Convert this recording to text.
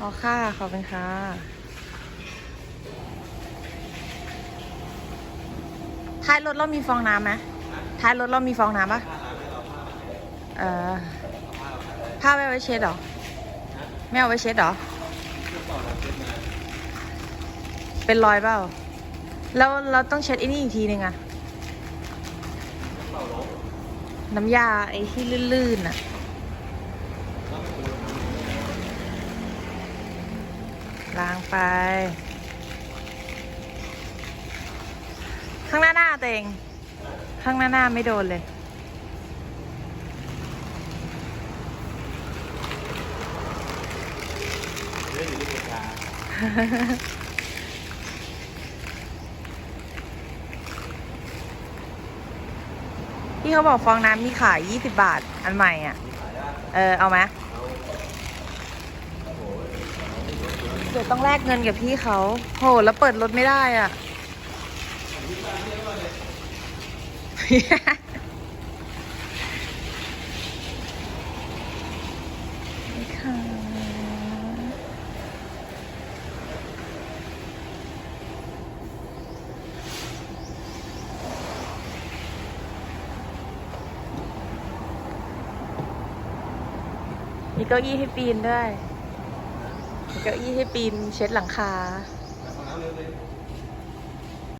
อ๋อค่ะ ขอบคุณค่ะ ท้ายรถเรามีฟองน้ำไหมท้ายรถเรามีฟองน้ำปะเออผ้าไม่เอาไว้เช็ดหรอ ไม่เอาไว้เช็ดหรอ เป็นรอยเปล่า แล้วเราต้องเช็ดอ้นี่อีกทีหนึ่งอะน้ำยาไอ้ที่ลื่นๆอะ ล้างไป ข้างหน้าหน้าตัวเองข้างหน้าหน้าไม่โดนเลยพี่เขาบอกฟองน้ำมีขาย 20 บาท อันใหม่อะ เออ เอาไหม เดี๋ยวต้องแลกเงินกับพี่เขาโหแล้วเปิดรถไม่ได้อะนี่ค่ะมีเก้าอี้ให้ปีนด้วย เก้าอี้ให้ปีนเช็ดหลังคา